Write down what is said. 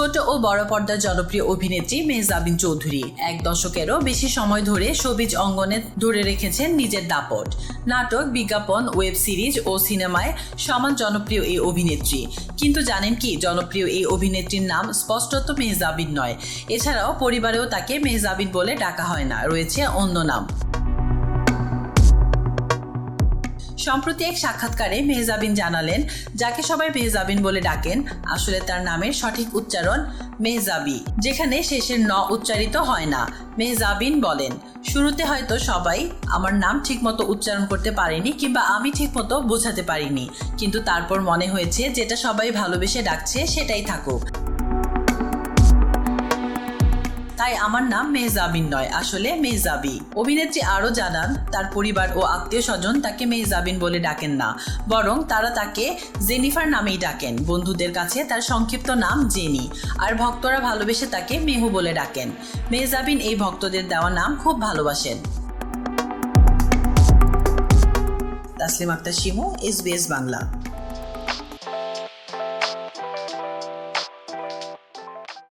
ছোট ও বড় পর্দার জনপ্রিয় অভিনেত্রী মেহজাবিন চৌধুরী। এক দশকেরও বেশি সময় ধরে সবিজ অঙ্গনে ধরে রেখেছেন নিজের দাপট। নাটক, বিজ্ঞাপন, ওয়েব সিরিজ ও সিনেমায় সমান জনপ্রিয় এই অভিনেত্রী। কিন্তু জানেন কি, জনপ্রিয় এই অভিনেত্রীর নাম স্পষ্টত মেহজাবিন নয়। এছাড়াও পরিবারেও তাকে মেহজাবিন বলে ডাকা হয় না, রয়েছে অন্য নাম। সম্প্রতি এক সাক্ষাৎকারে মেহজাবিন জানালেন, যাকে সবাই মেহজাবিন বলে ডাকেন, আসলে তার নামের সঠিক উচ্চারণ মেহজাবি, যেখানে শেষের ন উচ্চারিত হয় না। মেহজাবিন বলেন, শুরুতে হয়তো সবাই আমার নাম ঠিকমতো উচ্চারণ করতে পারেনি কিংবা আমি ঠিকমতো বোঝাতে পারিনি, কিন্তু তারপর মনে হয়েছে যেটা সবাই ভালোবেসে ডাকছে সেটাই থাকুক। তাই আমার নাম মেহজাবিন নয়। আসলে মেহজাবি। অভিনেত্রী আরও জানান, তার পরিবার ও আত্মীয় স্বজন তাকে মেহজাবিন বলে ডাকেন না, বরং তারা তাকে জেনিফার নামেই ডাকেন। বন্ধুদের কাছে তার সংক্ষিপ্ত নাম জেনি, আর ভক্তরা ভালোবেসে তাকে মেহু বলে ডাকেন। মেহজাবিন এই ভক্তদের দেওয়া নাম খুব ভালোবাসেন। তাসলিম আক্তার শিমু এসবিএস বাংলা।